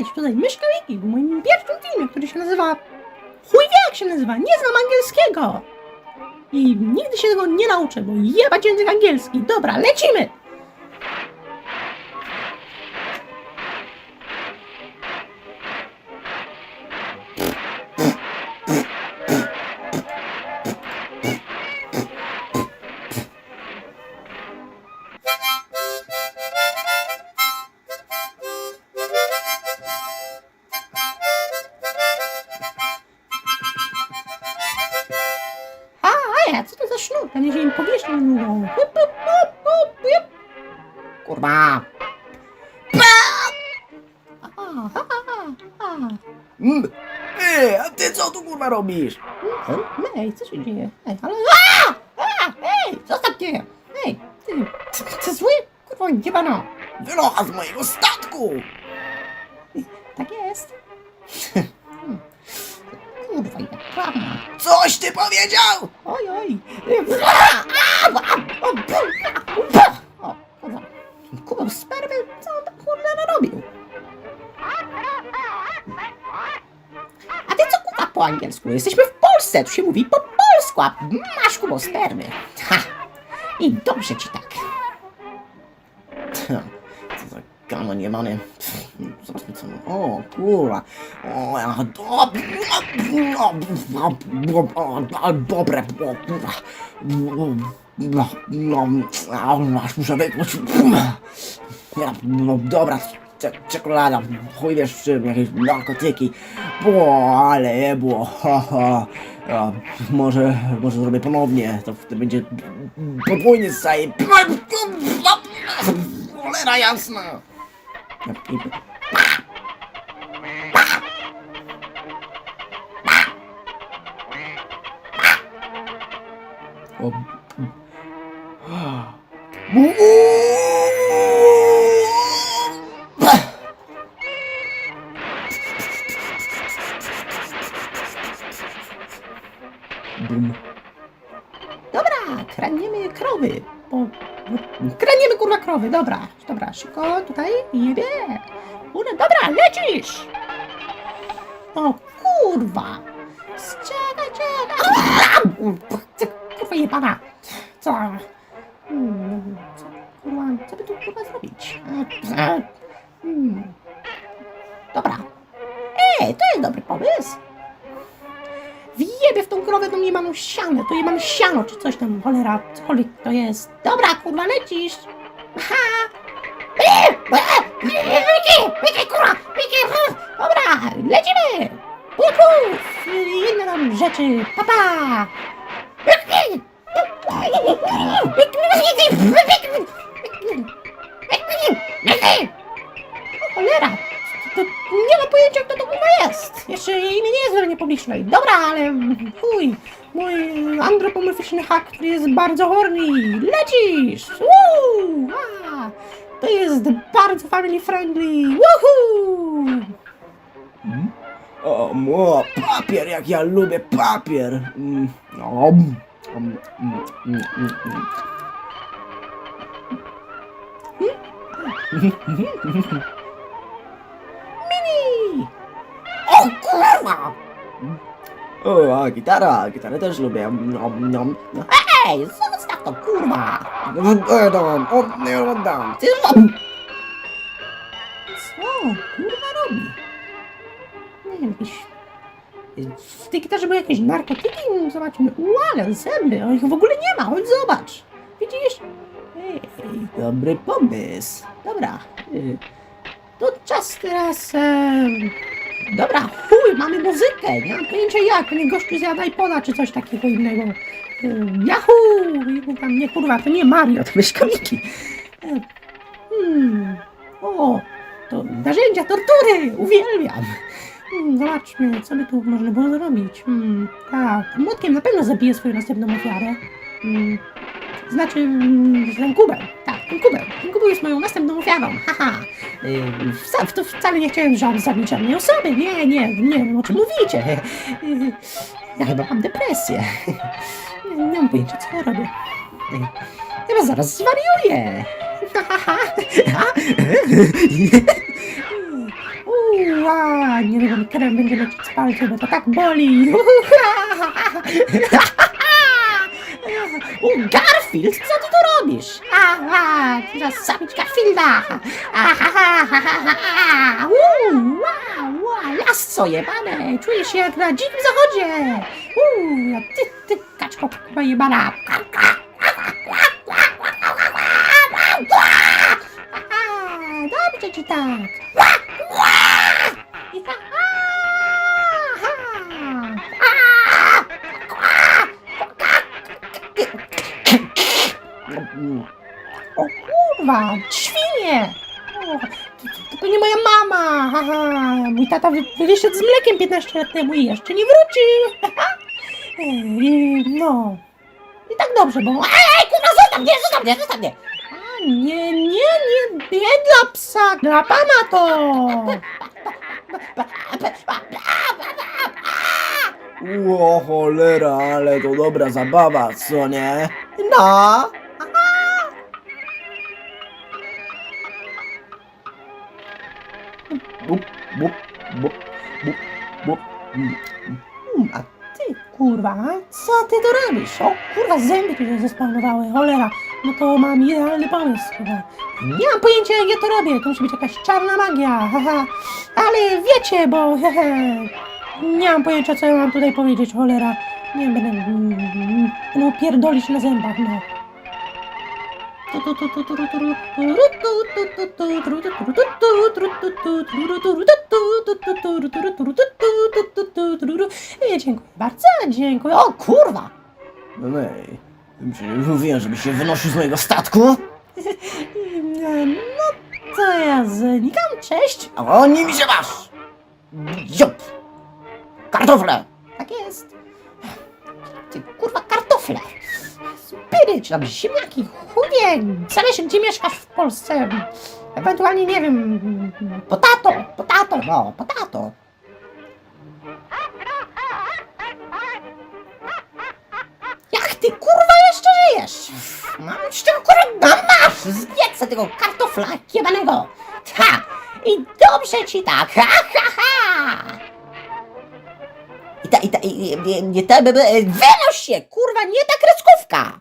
Cześć, tutaj Myszka Wiki w moim pierwszym filmie, który się nazywa... Chuj wie jak się nazywa, nie znam angielskiego! I nigdy się tego nie nauczę, bo jebać język angielski. Dobra, lecimy! Pewnie się im powierzchnię mówią. Kurwa! Mm. Ej, a ty co tu kurwa robisz? Ej, co się dzieje? Ej, ale... A! A! Ej, zostaw mnie! Ej, ty, ty, ty zły? Kurwa, jebano! Wylocha z mojego statku! Tak jest. Hmm. Kurwa, jebana. Coś ty powiedział! Oj, oj. O, kurwa. Kuba spermy, co on tam kurwa narobił? A ty co kuba po angielsku? Jesteśmy w Polsce, tu się mówi po polsku, a masz kubo spermy. Ha! I dobrze ci tak. Co za gano niemany. Co... O kurwa. O, dobre. Dobre. Aż muszę wypluć. No dobra. cze- Czekolada, chuj wiesz w jakieś narkotyki. Bo, ale jebło, ha, ha. Ja, może, może zrobię ponownie, to wtedy będzie podwójnie staje. Cholera jasna. O. Bum. Dobra, kraniemy krowy. Bo, kraniemy kurwa krowy, dobra. Dobra, szybko tutaj, jebie. Kurde, dobra, lecisz! O kurwa! Czekaj, czekaj! Kurwa jebana! Co? Hmm, Co, kurwa, co by tu kurwa zrobić? Hmm. Dobra. Ej, to jest dobry pomysł! Wjebie w tą krowę, nie mam siano, to mam siano, czy coś tam, cholera, cokolwiek to jest. Dobra, kurwa, lecisz! Ha! Eee! Eee! Wiki, wiki, kurwa, wiki, hm. dobra, lecimy! Puf, inne tam rzeczy, papa! Wiki! Cholera! To nie mam pojęcia, kto to kurwa jest. Jeszcze imię nie jest w publicznej. Dobra, ale chuj. Mój antropomorficzny hak, który jest bardzo horny. Lecisz! Woo! A, to jest bardzo family friendly. Woohoo! O, mo, papier, jak ja lubię papier. Mm, om, mm, mm, mm, mm. Mini! O kurwa! O, a gitara, gitarę też lubię. Nom, nom. No, Ej, zostaw to, kurwa! dam, o, nie oddam. Ty Co kurwa robi? Nie wiem, jakieś... W tej gitarze były jakieś narkotyki? Zobaczmy. Uale, zęby, o ich w ogóle nie ma, chodź zobacz. Widzisz? Ej, dobry pomysł. Dobra. y, To czas teraz... em, Dobra, chuj, mamy muzykę. Nie mam pojęcia jak. Pewnie gościu czy coś takiego innego. Y, Yahoo! Tam nie kurwa, to nie Mario, to myszka Miki. E, Hmm. O, to narzędzia tortury! Uwielbiam! Hmm, zobaczmy, co by tu można było zrobić. Hmm, tak, młotkiem na pewno zabiję swoją następną ofiarę. Hmm, znaczy, hmm, ten kubel. Tak, ten kubel. Ten kubel jest moją następną ofiarą. Haha. Yy, to wcale nie chciałem ża- zabić żadnej osoby. Nie, nie, nie wiem o czym mówicie. Yy, ja chyba mam depresję. Nie, mam pojęcia, co ja robię. Yy, Chyba zaraz zwariuję. Uuu, kurwa! Nie wiem, krem będzie lecieć z palców, bo to tak boli. U, Garfield, co ty tu robisz? Aha, teraz zabić Garfielda! Aha, wow, lasso jebane! Czuję się jak na dzikim zachodzie! Uuu, a ty, ty, kaczko, chyba jebana! Aha, dobrze ci tak! I ha, ha, O kurwa, świnie! O, to, to pewnie moja mama! Haha, mój tata wy, wyszedł z mlekiem 15 lat temu i jeszcze nie wrócił! Ej, no. I tak dobrze, bo... Ej, kurwa, zostaw mnie, zostaw mnie, zostaw mnie! A, nie, nie, nie, nie dla psa, dla pana to! Ło, cholera, ale to dobra zabawa, co nie? No! Bup, bup, bup, bup, bup. Mm. Mm, A ty, kurwa, co ty tu robisz? O kurwa, zęby tu się zespawnowały, cholera. No to mam idealny pomysł chyba. Nie mam pojęcia jak ja to robię, to musi być jakaś czarna magia, haha. Ale wiecie, bo hehe, nie mam pojęcia co ja mam tutaj powiedzieć, cholera. Nie będę, mm, będę pierdolić na zębach, no. Dziękuję bardzo, dziękuję. O kurwa! No ej, przecież mówiłem, żeby się wynosił z mojego statku. No to ja znikam, cześć. O, nie mi się masz! Dziób! Kartofle! Tak jest. Ty kurwa kartofle. Czy tam ziemniaki, chudie. Zależy gdzie mieszkasz w Polsce. Ewentualnie nie wiem. Potato, potato, no, potato. Jak ty kurwa jeszcze żyjesz? Mam ci tego kurwa, no masz! Zjedz tego kartofla jebanego. Ha! I dobrze ci tak, ha ha ha! I ta, i ta, i, nie, nie Wynoś się, kurwa, nie ta kreskówka!